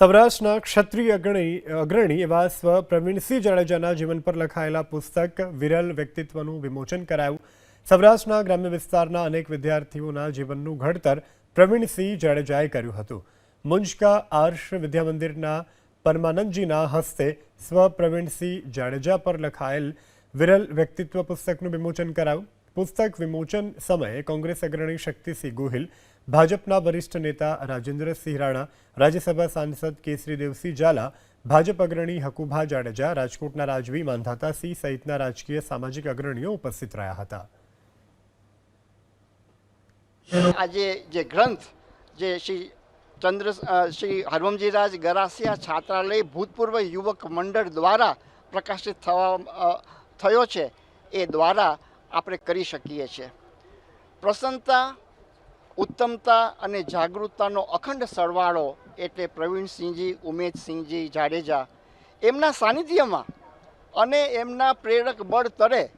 સૌરાષ્ટ્રના ક્ષત્રિય અગ્રણી અગ્રણી એવા સ્વ પ્રવીણસિંહ જાડેજાના જીવન પર લખાયેલા પુસ્તક વિરલ વ્યક્તિત્વનું વિમોચન કરાયું. સૌરાષ્ટ્રના ગ્રામ્ય વિસ્તારના અનેક વિદ્યાર્થીઓના જીવનનું ઘડતર પ્રવીણસિંહ જાડેજાએ કર્યું હતું. મુંજકા આર્ષ વિદ્યામંદિરના પરમાનંદજીના હસ્તે સ્વ પ્રવીણસિંહ જાડેજા પર લખાયેલ વિરલ વ્યક્તિત્વ પુસ્તકનું વિમોચન કરાયું. પુસ્તક વિમોચન સમયે કોંગ્રેસ અગ્રણી શક્તિસિંહ ગોહિલ, ભાજપના વરિષ્ઠ નેતા રાજેન્દ્રસિંહ રાણા, રાજ્યસભા સાંસદ કેસરીદેવસિંહ ઝાલા, ભાજપ અગ્રણી હકુભા જાડેજા, રાજકોટના રાજવી માંધાતાસિંહ સહિતના રાજકીય સામાજિક અગ્રણીઓ ઉપસ્થિત રહ્યા હતા. આજે જે ગ્રંથ જે શ્રી ચંદ્ર શ્રી હરવમજીરાજ ગરાસિયા છાત્રાલય ભૂતપૂર્વ યુવક મંડળ દ્વારા પ્રકાશિત થવા થયો છે, એ દ્વારા આપણે કરી શકીએ છીએ. પ્રસન્નતા, ઉત્તમતા અને જાગૃતતાનો અખંડ સરવાળો એટલે પ્રવીણસિંહજી, ઉમેદસિંહજી જાડેજા. એમના સાનિધ્યમાં અને એમના પ્રેરક બળ તરે